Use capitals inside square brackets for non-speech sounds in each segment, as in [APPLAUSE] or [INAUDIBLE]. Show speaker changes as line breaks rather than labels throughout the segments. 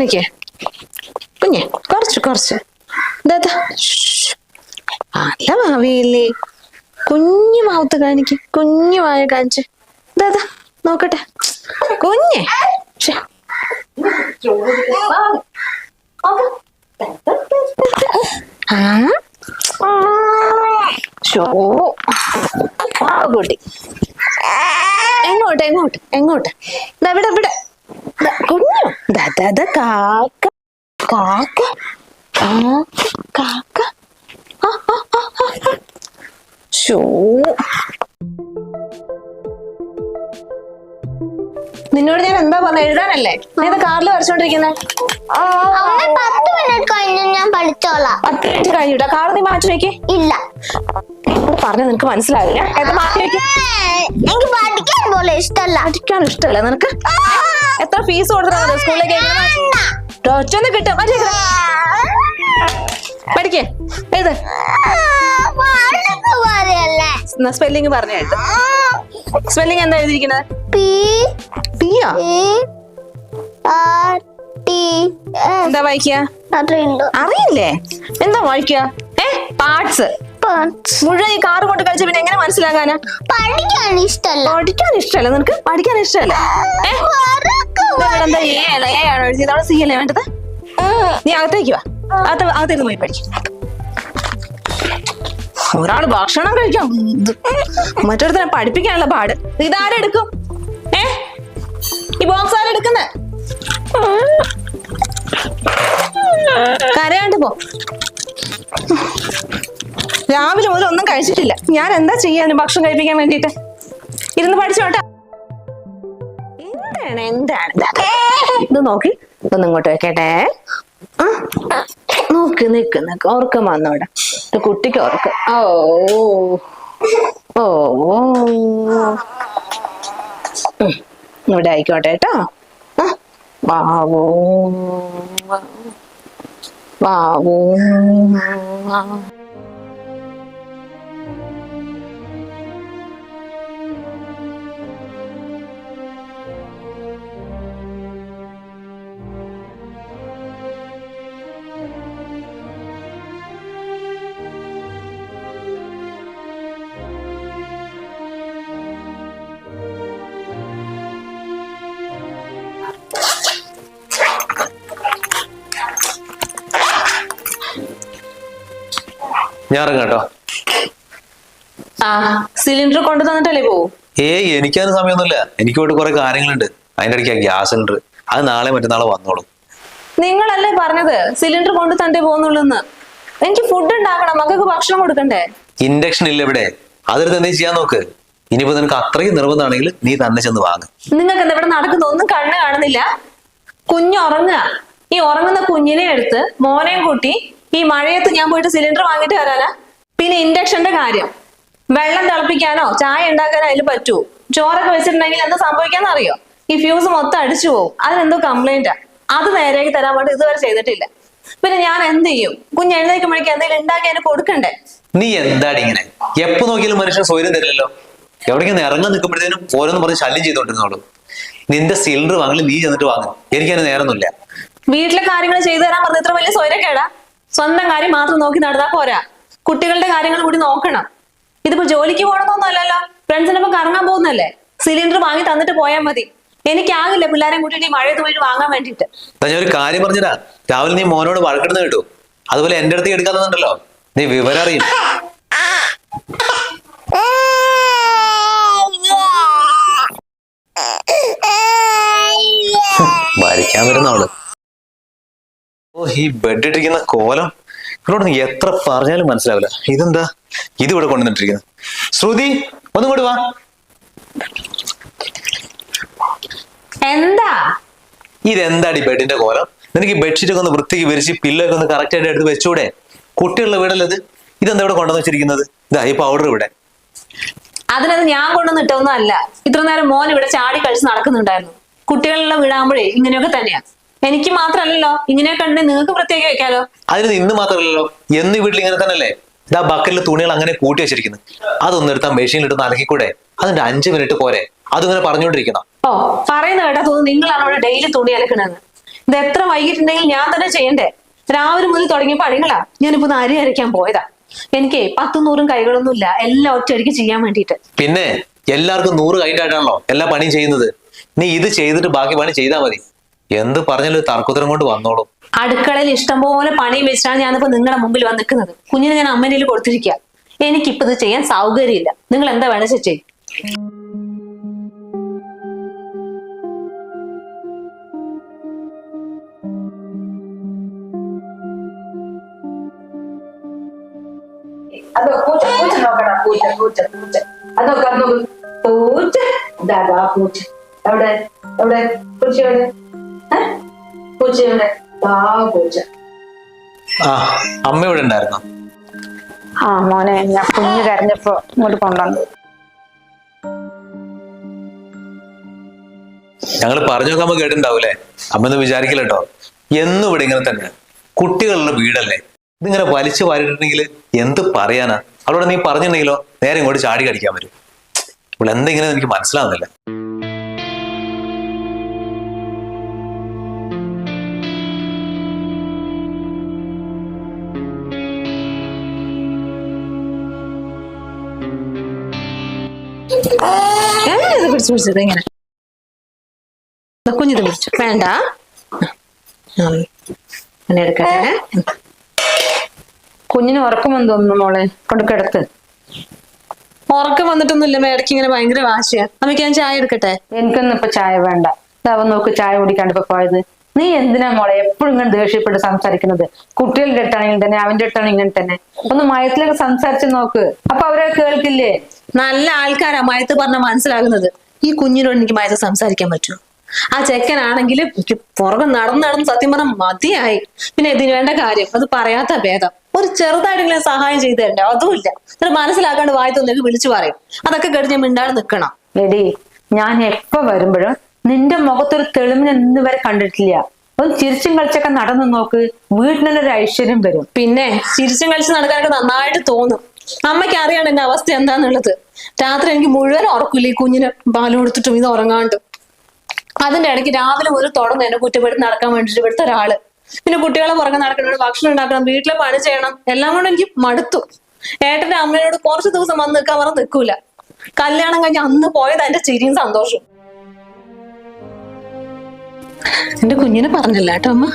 കാണിക്കേ കുഞ്ഞെ കുറച്ച് കുറച്ച്. ദാ അല്ല ഭാവിയില്ലേ. കുഞ്ഞു മാവത്ത് കാണിക്ക് കുഞ്ഞു വായ കാണിച്ച്. ദാ നോക്കട്ടെ. കുഞ്ഞെ. കുട്ടി എങ്ങോട്ട് എങ്ങോട്ട് എങ്ങോട്ട്? ഇവിടെ ഇവിടെ. കുഞ്ഞു. ദാ ദാ. കാക്ക കാക്ക കാക്ക. ഷോ നിന്നോട് ഞാൻ എന്താ പറഞ്ഞ? എഴുതാനല്ലേ? ഇത് കാറിൽ വരച്ചോണ്ടിരിക്കുന്നത്
അമ്മ പത്ത് മിനിറ്റ് കഴിഞ്ഞ് ഞാൻ പഠിച്ചോളാം
പത്ത് മിനിറ്റ് കഴിഞ്ഞിട്ടാ കാർ നീ മാറ്റി വെക്കേ.
ഇല്ല.
പറഞ്ഞ നിനക്ക് മനസ്സിലാവില്ല. ഇത് മാറ്റി വെക്കേ?
എനിക്ക് പഠിക്കാൻ പോലെ ഇഷ്ടല്ല
പഠിക്കാൻ ഇഷ്ടമല്ല നിനക്ക്? എത്ര ഫീസ് കൊടുത്തത് സ്കൂളിലേക്ക് ഒറ്റൊന്ന് കിട്ടും. മാറ്റി. പഠിക്കേ.
ഏത്
സ്പെല്ലിംഗ് പറഞ്ഞ കേട്ടോ. സ്പെല്ലിംഗ് എന്താ എഴുതിയിരിക്കുന്നത്
പി.
പിയാ
ആർ. ടി എസ്
എന്താ വായിക്കുക
അറിയില്ല
അറിയില്ലേ? എന്താ വായിക്കുക ഏ പാർട്സ്. മുഴുവൻ ഈ കാറ് കൊണ്ട് കളിച്ച പിന്നെ എങ്ങനെ മനസ്സിലാകാനാ?
പഠിക്കാൻ ഇഷ്ടല്ല.
പഠിക്കാൻ ഇഷ്ടമല്ല നിനക്ക് പഠിക്കാൻ ഇഷ്ടമല്ല ഏ?
ഉറക്കം
ദാ ഇവിടെ എന്താ എ അല്ല എ ആണോ എഴുതിയത് അവിടെ സി അല്ലേ വേണ്ടത്? നീ അകത്തേക്ക് വാ. അകത്ത് അകത്തേക്ക് പോയി പഠിക്കും. ഒരാൾ ഭക്ഷണം കഴിക്കാം മറ്റൊരുത്തനെ പഠിപ്പിക്കാനുള്ള പാട്. ഇതാരെടുക്കും? ഏ? ഈ ബോക്സ് ആരെടുക്കുന്നേ കരയാണ്ട് പോ. രാവിലെ മുതൽ ഒന്നും കഴിച്ചിട്ടില്ല. ഞാൻ എന്താ ചെയ്യാനും ഭക്ഷണം കഴിപ്പിക്കാൻ വേണ്ടിട്ട് ഇരുന്ന് പഠിച്ചോട്ടെ എന്താണ് എന്താണ്? ഇത് നോക്കി. ഒന്ന് ഇങ്ങോട്ട് വെക്കട്ടെ. നോക്ക് നിക്ക് നിക്ക്. ഉറക്കം വന്നോടെ കുട്ടിക്ക് ഉറക്കം. ഓ. ഓ. ഇവിടെ ആയിക്കോട്ടെ കേട്ടോ. ആ, വാവോ
ഞാൻ ഇറങ്ങാം കേട്ടോ.
ആ സിലിണ്ടർ കൊണ്ടു തന്നിട്ടല്ലേ പോവും?
ഏയ് എനിക്കതിന് സമയമൊന്നുമില്ല എനിക്ക് ഇവിടെ കുറെ കാര്യങ്ങളുണ്ട്. അതിന്റെ ഇടയ്ക്ക് ഗ്യാസ് സിലിണ്ടർ. അത് നാളെ മറ്റന്നാളെ വന്നോളും.
നിങ്ങളല്ലേ പറഞ്ഞത് സിലിണ്ടർ കൊണ്ടു തണ്ടേ പോകുന്നുള്ളൂ എനിക്ക് ഫുഡ് ഉണ്ടാക്കണം. മക്കൾക്ക് ഭക്ഷണം കൊടുക്കണ്ടേ?
ഇൻഡക്ഷൻ ഇല്ല ഇവിടെ. അതെടുത്ത് തന്നെ ചെയ്യാൻ നോക്ക്. ഇനിയിപ്പോ നിനക്ക് അത്രയും നിർബന്ധമാണെങ്കിൽ നീ തന്നെ ചെന്ന് വാങ്ങ്.
നിങ്ങൾക്ക് എന്താ ഇവിടെ നടക്കുന്ന ഒന്നും കണ്ണ് കാണുന്നില്ല. കുഞ്ഞ് ഉറങ്ങുക. ഈ ഉറങ്ങുന്ന കുഞ്ഞിനെ എടുത്ത് മോനെയും കൂട്ടി ഈ മഴയത്ത് ഞാൻ പോയിട്ട് സിലിണ്ടർ വാങ്ങിട്ട് വരാനാ? പിന്നെ ഇൻഡക്ഷന്റെ കാര്യം. വെള്ളം തിളപ്പിക്കാനോ ചായ ഉണ്ടാക്കാനോ അതിൽ പറ്റൂ. ചോറൊക്കെ വെച്ചിട്ടുണ്ടെങ്കിൽ എന്താ സംഭവിക്കാന്ന് അറിയോ? ഈ ഫ്യൂസ് മൊത്തം അടിച്ചു പോകും അതിനെന്തോ കംപ്ലൈന്റ് അത് നേരെയാക്കി തരാൻ വേണ്ടി ഇതുവരെ ചെയ്തിട്ടില്ല. പിന്നെ ഞാൻ എന്ത് ചെയ്യും? കുഞ്ഞ് എഴുന്നേക്കുമ്പോഴേക്ക് എന്തെങ്കിലും ഉണ്ടാക്കി അതിന് കൊടുക്കണ്ടേ?
നീ എന്താടി ഇങ്ങനെ? എപ്പോ നോക്കിയാലും മനുഷ്യൻ സ്വയം തരില്ലല്ലോ. എവിടെയൊക്കെ ഇറങ്ങാൻ നിൽക്കുമ്പോഴത്തേനും ഓരോന്ന് പറഞ്ഞ് ശല്യം ചെയ്തോണ്ടിരുന്നോളൂ നിന്റെ സിലിണ്ടർ വാങ്ങി നീ ചെന്നിട്ട് വാങ്ങും. എനിക്കതിന് നേരമൊന്നുമില്ല
വീട്ടിലെ കാര്യങ്ങൾ ചെയ്തു തരാൻ പറഞ്ഞ ഇത്ര വലിയ സ്വൈരക്കേടാ സ്വന്തം കാര്യം മാത്രം നോക്കി നടന്നാ പോരാ. കുട്ടികളുടെ കാര്യങ്ങൾ കൂടി നോക്കണം. ഇതിപ്പോ ജോലിക്ക് പോകണമെന്നൊന്നും അല്ലല്ലോ ഫ്രണ്ട്സിനൊപ്പം കറങ്ങാൻ പോകുന്നല്ലേ? സിലിണ്ടർ വാങ്ങി തന്നിട്ട് പോയാൽ മതി. എനിക്കാകില്ല പിള്ളേരെ കൂട്ടിയിട്ട് ഈ മഴയത്ത് പോയിട്ട് വാങ്ങാൻ വേണ്ടിയിട്ട്.
എന്നാ ഞാൻ ഒരു കാര്യം പറഞ്ഞതാ രാവിലെ നീ മോനോട് വഴക്കിടുന്ന കേട്ടു. അതുപോലെ എന്റെ അടുത്ത് എടുക്കാന്നുണ്ടല്ലോ നീ വിവരം അറിയും. [LAUGHS] വരയ്ക്കാൻ വരുന്ന അവൾ ഓ ഈ ബെഡ് ഇട്ടിരിക്കുന്ന കോലം? ഇവിടെ നീ എത്ര പറഞ്ഞാലും മനസ്സിലാവില്ല. ഇതെന്താ? ഇത് ഇവിടെ കൊണ്ടുവന്നിട്ടിരിക്കുന്നത്. ശ്രുതി ഒന്നും കൂടി വാ.
എന്താ?
ഇതെന്താടി ബെഡിന്റെ കോലം? നിനക്ക് ഈ ബെഡ്ഷീറ്റ് ഒക്കെ ഒന്ന് വൃത്തിക്ക് വിരിച്ച് പില്ലൊക്കെ ഒന്ന് കറക്റ്റ് ആയിട്ട് എടുത്ത് വെച്ചൂടെ? കുട്ടികളുടെ വീടല്ലത്? ഇതെന്താ ഇവിടെ കൊണ്ടുവന്ന് വെച്ചിരിക്കുന്നത്? ഇതാ ഈ പൗഡർ ഇവിടെ.
അതിനത് ഞാൻ കൊണ്ടുവന്ന് ഇട്ടൊന്നും അല്ല. ഇത്ര നേരം മോൻ ഇവിടെ ചാടി കഴിച്ച് നടക്കുന്നുണ്ടായിരുന്നു. കുട്ടികളുടെ വീടാകുമ്പോഴേ ഇങ്ങനെയൊക്കെ തന്നെയാ. എനിക്ക് മാത്രമല്ലല്ലോ ഇങ്ങനെ ഉണ്ടെങ്കിൽ നിങ്ങൾക്ക് പ്രത്യേകം വെക്കാലോ
അതിന് ഇന്ന് മാത്രമല്ലല്ലോ എന്ന് വീട്ടിൽ ഇങ്ങനെ തന്നെയല്ലേ? ഇതാ ബക്കറ്റിൽ തുണികൾ അങ്ങനെ കൂട്ടി വെച്ചിരിക്കുന്നു. അതൊന്നും എടുത്താൽ മെഷീനിൽ ഇട്ട് അലക്കിക്കൂടെ? അതിന്റെ അഞ്ചു മിനിറ്റ് പോരെ. അതിങ്ങനെ പറഞ്ഞുകൊണ്ടിരിക്കണം
ഓ പറയുന്ന കേട്ടാ തോന്നുന്നു നിങ്ങളാണ് ഇവിടെ ഡെയിലി തുണി അലക്കണെന്ന് ഇത് എത്ര വൈകിട്ടുണ്ടെങ്കിൽ ഞാൻ തന്നെ ചെയ്യണ്ടേ? രാവിലെ മുതൽ തുടങ്ങിയ പണികളാ. ഞാനിപ്പോ അരി അരയ്ക്കാൻ പോയതാ. എനിക്ക് പത്തും നൂറും കൈകളൊന്നും ഇല്ല എല്ലാം ഒറ്റയടിക്ക് ചെയ്യാൻ വേണ്ടിയിട്ട്.
പിന്നെ എല്ലാവർക്കും നൂറ് കഴിഞ്ഞിട്ടാണല്ലോ എല്ലാ പണിയും ചെയ്യുന്നത്. നീ ഇത് ചെയ്തിട്ട് ബാക്കി പണി ചെയ്താൽ മതി. എന്ത് പറഞ്ഞാലും ഒരു തർക്കുത്തരം കൊണ്ട് വന്നോളും.
അടുക്കളയിൽ ഇഷ്ടംപോലെ പണി വെച്ചിട്ടാണ് ഞാനിപ്പോ നിങ്ങളുടെ മുമ്പിൽ വന്ന് നിൽക്കുന്നത് കുഞ്ഞിനെ ഞാൻ അമ്മേനെ കൊടുത്തിരിക്കുക എനിക്കിപ്പോ ഇത് ചെയ്യാൻ സൗകര്യമില്ല. നിങ്ങൾ എന്താ വേണം ചേച്ചി?
അതോ പൂച്ച പൂച്ച നോക്കണം? പൂച്ച പൂച്ച പൂച്ച. അതൊക്കെ അതൊക്കെ പൂച്ച. ഇതാ പൂച്ച. അവിടെ അവിടെ പൂച്ച എവിടെ ഏ? പൂച്ച എവിടെ ആ പൂച്ച
ആ അമ്മ ഇവിടെ ഉണ്ടായിരുന്നോ?
ആ മോനെ ഞാൻ കുഞ്ഞ് കരഞ്ഞപ്പോ ഇങ്ങോട്ട് കൊണ്ടുവന്നു.
ഞങ്ങൾ പറഞ്ഞു നോക്കാൻ കേട്ടിണ്ടാവൂലേ അമ്മ ഒന്ന് വിചാരിക്കില്ല കേട്ടോ. എന്നും ഇവിടെ ഇങ്ങനെ തന്നെ. കുട്ടികളുടെ വീടല്ലേ? ഇതിങ്ങനെ വലിച്ചു വാരിട്ടുണ്ടെങ്കിൽ എന്ത് പറയാനാ? അവളോട് നീ പറഞ്ഞിട്ടുണ്ടെങ്കിലോ? നേരെ ഇങ്ങോട്ട് ചാടി കടിക്കാൻ വരും. ഇവിടെ എന്തെങ്കിലും എനിക്ക് മനസ്സിലാവുന്നില്ല.
ഇത് പിടിച്ചു പിടിച്ചത് ഇങ്ങനെ. കുഞ്ഞിത് പിടിച്ചു. വേണ്ട. അങ്ങനെ എടുക്കട്ടെ
കുഞ്ഞിന് ഉറക്കം തോന്നുന്നു മോളെ. കൊണ്ട് കിടത്ത്
ഉറക്കം വന്നിട്ടൊന്നുമില്ല. മേടക്ക് ഇങ്ങനെ ഭയങ്കര വാശിയാ. നമുക്ക് ഞാൻ ചായ എടുക്കട്ടെ?
എനിക്കൊന്നും ഇപ്പൊ ചായ വേണ്ട. ഇതാവും നോക്ക് ചായ കുടിക്കാണ്ട് ഇപ്പൊ പോയത്. നീ എന്തിനാ മോളെ എപ്പോഴും ഇങ്ങനെ ദേഷ്യപ്പെട്ട് സംസാരിക്കുന്നത്? കുട്ടികളുടെ അടുത്താണെങ്കിൽ തന്നെ അവന്റെ അടുത്താണെങ്കിൽ ഇങ്ങനെ തന്നെ. ഒന്ന് മയത്തിലൊക്കെ സംസാരിച്ച് നോക്ക്. അപ്പൊ അവരെ കേൾക്കില്ലേ?
നല്ല ആൾക്കാരാ മയത്ത് പറഞ്ഞ മനസ്സിലാകുന്നത്. ഈ കുഞ്ഞിനോട് എനിക്ക് മയത്ത് സംസാരിക്കാൻ പറ്റുമോ? ആ ചെക്കനാണെങ്കിൽ എനിക്ക് പുറകെ നടന്ന് നടന്ന് സത്യം പറഞ്ഞ മതിയായി. പിന്നെ ഇതിന് വേണ്ട കാര്യം അത് പറയാത്ത ഭേദം. ഒരു ചെറുതായിട്ടെങ്കിലും സഹായം ചെയ്തു തരണ്ടേ അതുമില്ല. എന്നിട്ട് മനസ്സിലാക്കാണ്ട് വായി തോന്നിയൊക്കെ വിളിച്ചു പറയും. അതൊക്കെ കേട്ട് ഞാൻ മിണ്ടാതെ നിൽക്കണം.
എടി ഞാൻ എപ്പോ വരുമ്പോഴും നിന്റെ മുഖത്തൊരു തെളിമിനെ ഇന്ന് വരെ കണ്ടിട്ടില്ല. ഒന്ന് ചിരിച്ചും കളിച്ചൊക്കെ നടന്നു നോക്ക്. വീട്ടിനൊരു ഐശ്വര്യം വരും.
പിന്നെ ചിരിച്ചും കളിച്ച് നടക്കാനൊക്കെ നന്നായിട്ട് തോന്നും. അമ്മയ്ക്ക് അറിയാണ് എന്റെ അവസ്ഥ എന്താന്നുള്ളത്. രാത്രി എനിക്ക് മുഴുവൻ ഉറക്കില്ല ഈ കുഞ്ഞിന് പാൽ കൊടുത്തിട്ടും ഇത് ഉറങ്ങാണ്ട്. അതിന്റെ ഇടയ്ക്ക് രാവിലെ ഒരു തുടങ്ങും എന്നെ കുറ്റപ്പെടുത്തി നടക്കാൻ വേണ്ടിട്ട് ഇവിടുത്തെ ഒരാൾ. പിന്നെ കുട്ടികളെ പുറകെ നടക്കണം ഭക്ഷണം ഉണ്ടാക്കണം വീട്ടിലെ പണി ചെയ്യണം എല്ലാം കൊണ്ട് എനിക്ക് മടുത്തു. ഏട്ടന്റെ അമ്മയോട് കുറച്ച് ദിവസം വന്ന് നിൽക്കാൻ പറഞ്ഞ് നിൽക്കൂല. കല്യാണം കഴിഞ്ഞ് അന്ന് പോയത് എന്റെ ചിരിയും സന്തോഷവും. എന്റെ കുഞ്ഞിനെ പറഞ്ഞില്ല കേട്ടോ അമ്മ.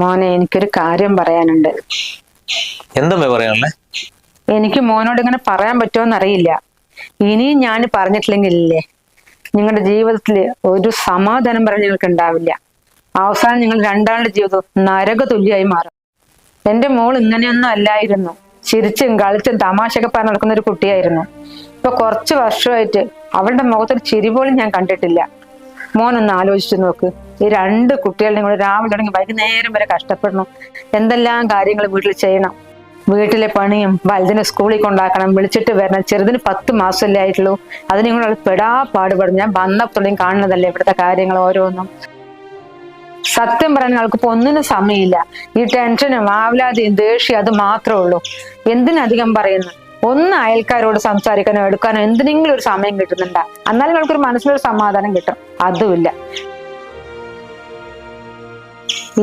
മോനെ എനിക്കൊരു കാര്യം പറയാനുണ്ട്.
എന്തമ്മേ പറയാനുള്ളേ?
എനിക്ക് മോനോട് ഇങ്ങനെ പറയാൻ പറ്റുമോന്ന് അറിയില്ല ഇനിയും ഞാൻ പറഞ്ഞിട്ടില്ലെങ്കിലേ നിങ്ങളുടെ ജീവിതത്തിൽ ഒരു സമാധാനം പറഞ്ഞ നിങ്ങൾക്ക് ഉണ്ടാവില്ല അവസാനം നിങ്ങൾ രണ്ടാളുടെ ജീവിതം നരക തുല്യമായി മാറും. എന്റെ മോൾ ഇങ്ങനെയൊന്നും അല്ലായിരുന്നു. ചിരിച്ചും കളിച്ചും തമാശയൊക്കെ പറഞ്ഞ് നടക്കുന്ന ഒരു കുട്ടിയായിരുന്നു. ഇപ്പൊ കുറച്ച് വർഷമായിട്ട് അവളുടെ മുഖത്തൊരു ചിരി പോലും ഞാൻ കണ്ടിട്ടില്ല. മോനൊന്ന് ആലോചിച്ചു നോക്ക്. ഈ രണ്ട് കുട്ടികളുടെ കൂടെ രാവിലെ തുടങ്ങി വൈകുന്നേരം വരെ കഷ്ടപ്പെടണം. എന്തെല്ലാം കാര്യങ്ങൾ വീട്ടിൽ ചെയ്യണം. വീട്ടിലെ പണിയും വലുതിനെ സ്കൂളിൽ കൊണ്ടാക്കണം വിളിച്ചിട്ട് വരണം. ചെറുതിന് പത്ത് മാസമല്ലേ ആയിട്ടുള്ളൂ. അതിനെ കൂടെ അവൾ പെടാ പാടുപെടും. ഞാൻ വന്നപ്പോഴും കാണുന്നതല്ലേ ഇവിടുത്തെ കാര്യങ്ങൾ ഓരോന്നും. സത്യം ആൾക്ക് ഇപ്പൊ ഒന്നിനും സമയമില്ല. ഈ ടെൻഷനും ആവലാതിയും ദേഷ്യം അത് മാത്രമേ ഉള്ളൂ. എന്തിനധികം പറയുന്നു? ഒന്ന് അയൽക്കാരോട് സംസാരിക്കാനോ എടുക്കാനോ എന്തിനെങ്കിലും ഒരു സമയം കിട്ടുന്നുണ്ടാ. എന്നാലും നമുക്കൊരു മനസ്സിലൊരു സമാധാനം കിട്ടും. അതുമില്ല.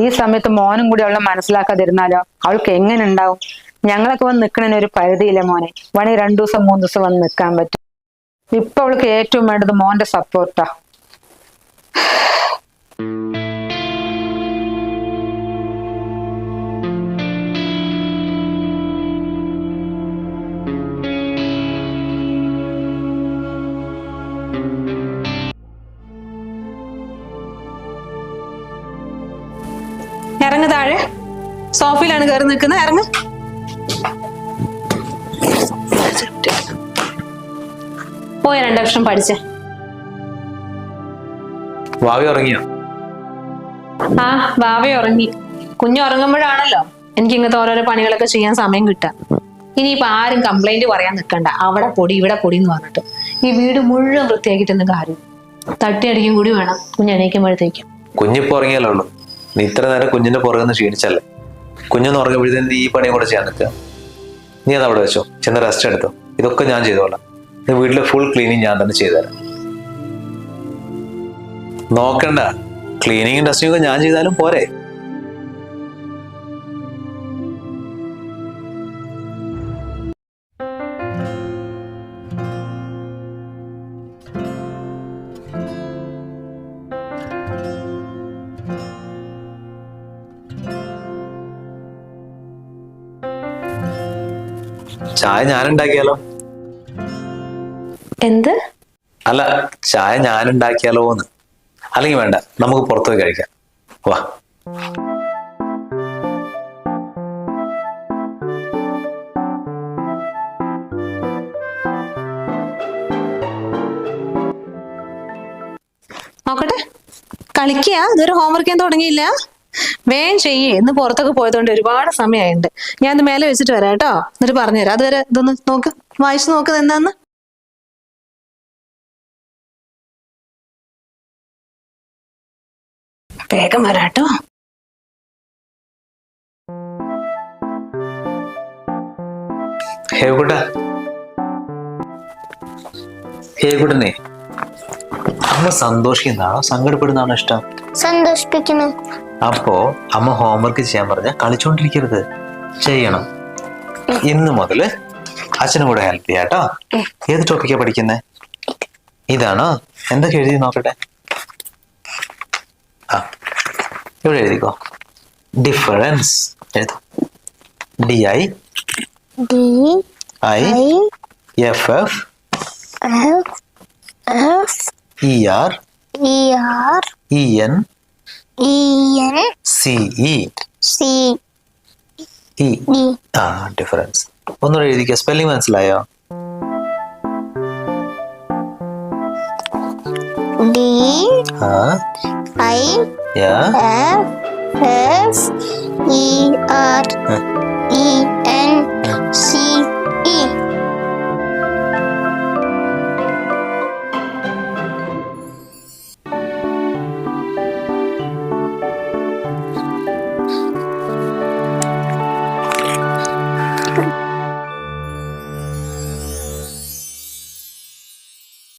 ഈ സമയത്ത് മോനും കൂടി അവളെ മനസ്സിലാക്കാതിരുന്നാലോ? അവൾക്ക് എങ്ങനെ ഉണ്ടാവും? ഞങ്ങളൊക്കെ വന്ന് നിൽക്കണതിന് ഒരു പരിധിയില്ല മോനെ? വേണേ രണ്ടു ദിവസം മൂന്ന് ദിവസം വന്ന് നിൽക്കാൻ പറ്റും. ഇപ്പൊ അവൾക്ക് ഏറ്റവും വേണ്ടത് മോന്റെ സപ്പോർട്ടാ
താഴെ സോഫയിലാണ് കയറി നിൽക്കുന്നത്. ഇറങ്ങ്. പോയ രണ്ടക്ഷരം പഠിച്ചേ.
ഭാവി ഉറങ്ങിയോ?
ആ ഭാവി ഉറങ്ങി. കുഞ്ഞു ഉറങ്ങുമ്പോഴാണല്ലോ എനിക്ക് ഇങ്ങനത്തെ ഓരോരോ പണികളൊക്കെ ചെയ്യാൻ സമയം കിട്ടുക. ഇനിയിപ്പോ ആരും കംപ്ലൈന്റ് പറയാൻ നിൽക്കണ്ട. അവിടെ പൊടി ഇവിടെ പൊടി എന്ന് പറഞ്ഞിട്ട്. ഈ വീട് മുഴുവൻ വൃത്തിയാക്കിയിട്ടൊന്നും കാര്യം തട്ടിയടിക്കും കൂടി വേണം കുഞ്ഞെണീക്കുമ്പോഴത്തേക്കും
കുഞ്ഞിപ്പോ ഉറങ്ങിയല്ലോ നീ ഇത്ര നേരം കുഞ്ഞിന്റെ പുറകെ നിന്ന് ക്ഷീണിച്ചല്ലേ? കുഞ്ഞൊന്ന് ഉറങ്ങുമ്പോഴത്തേന് നീ ഈ പണിയും കൂടെ ചെയ്യാൻ നിൽക്കുക നീ അത് അവിടെ വെച്ചോ. ചെന്ന് റെസ്റ്റ് എടുത്തോ. ഇതൊക്കെ ഞാൻ ചെയ്തോളാം. നീ വീട്ടിലെ ഫുൾ ക്ലീനിങ് ഞാൻ തന്നെ ചെയ്തുതരാം. നോക്കണ്ട. ക്ലീനിങ്ങും ഒക്കെ ഞാൻ ചെയ്താലും പോരെ. ചായ ഞാൻ ഉണ്ടാക്കിയാലോ
എന്ത്?
അല്ല ചായ ഞാൻ ഉണ്ടാക്കിയാലോ എന്ന് അല്ലെങ്കിൽ വേണ്ട നമുക്ക് പുറത്തു പോയി കഴിക്കാം. വാ.
നോക്കട്ടെ. കളിക്കുക ഇതൊരു ഹോംവർക്ക് ചെയ്യാൻ തുടങ്ങിയില്ല. വേഗം ചെയ്യേ. ഇന്ന് പുറത്തൊക്കെ പോയതുകൊണ്ട് ഒരുപാട് സമയമായിട്ടുണ്ട് ഞാൻ ഇത് മേലെ വെച്ചിട്ട് വരാം കേട്ടോ. എന്നിട്ട് പറഞ്ഞുതരാം. അതുവരെ ഇതൊന്ന് നോക്ക്. വായിച്ചു നോക്കുന്നത് എന്താന്ന്? വേഗം വരാട്ടോ
ഹേകുട്ട. ഹേകുട്ടനെ. അമ്മ സന്തോഷിക്കുന്നതാണോ? സങ്കടപ്പെടുന്നതാണോ ഇഷ്ടം?
സന്തോഷിപ്പിക്കുന്നു.
അപ്പോ അമ്മ ഹോംവർക്ക് ചെയ്യാൻ പറഞ്ഞ കളിച്ചോണ്ടിരിക്കരുത്. ചെയ്യണം. ഇന്ന് മുതൽ അച്ഛനും കൂടെ ഹെൽപ്പ് ചെയ്യാം കേട്ടോ. ഏത് ടോപ്പിക്കാ പഠിക്കുന്നേ? ഇതാണോ? എന്തൊക്കെ എഴുതി നോക്കട്ടെ? ആ ഇവിടെ എഴുതിക്കോ. Difference എഴുതോ. D I
D
I
I
F F
F F
E R
E R
E N
E N
C E
C
E
D
ആ ഡിഫറൻസ് ഒന്നുകൂടെ എഴുതിക്കോ സ്പെല്ലിംഗ് മനസ്സിലായോ?
ഡി
ആ.
I
yeah
F F E R E